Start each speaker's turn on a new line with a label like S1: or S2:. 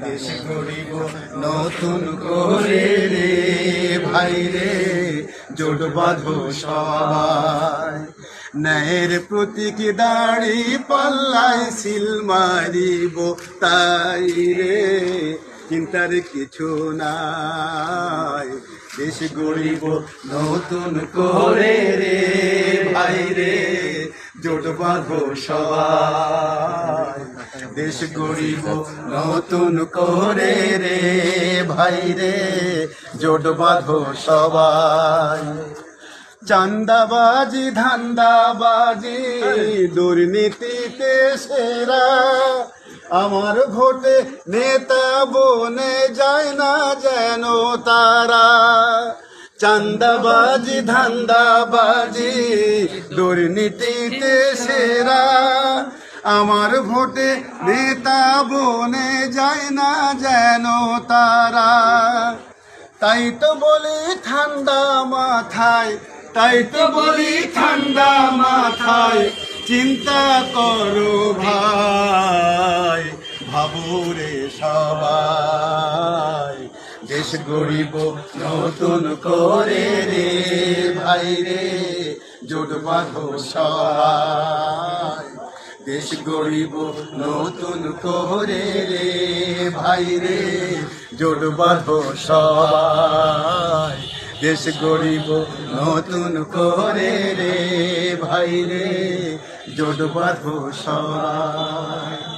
S1: দেশ গড়িব নতুন করে রে ভাই রে, জোট বাঁধো সবাই। ন্যায়ের প্রতীক দাড়ি পাল্লাই সিল মারিব তাই রে, চিন্তার কিছু নাই। দেশ গড়িব নতুন করে রে ভাই রে জোট বাঁধো সবাই দেশ গড়িব নতুন করে রে ভাই রে। জোট বাঁধো সবাই চান্দাবাজি, ধান্দাবাজি, দুর্নীতিতে সেরা। আমার ভোটে নেতা বনে যায় না যেন তারা। চান্দাবাজি, ধান্দাবাজি, দুর্নীতিতে সেরা। আমার ভোটে নেতা বনে যায় না যেন তারা। তাই তো বলি ঠান্ডা মাথায়, তাই তো বলি ঠান্ডা মাথায়, চিন্তা করো ভাই ভাবো রে সবাই। দেশ গড়িব, নতুন করে রে ভাই রে, জোট বাঁধো সবাই। দেশ গড়িব, নতুন করে রে ভাই রে, জোট বাঁধো সবাই। দেশ গড়িব, নতুন করে রে ভাই রে, জোট বাঁধো সবাই।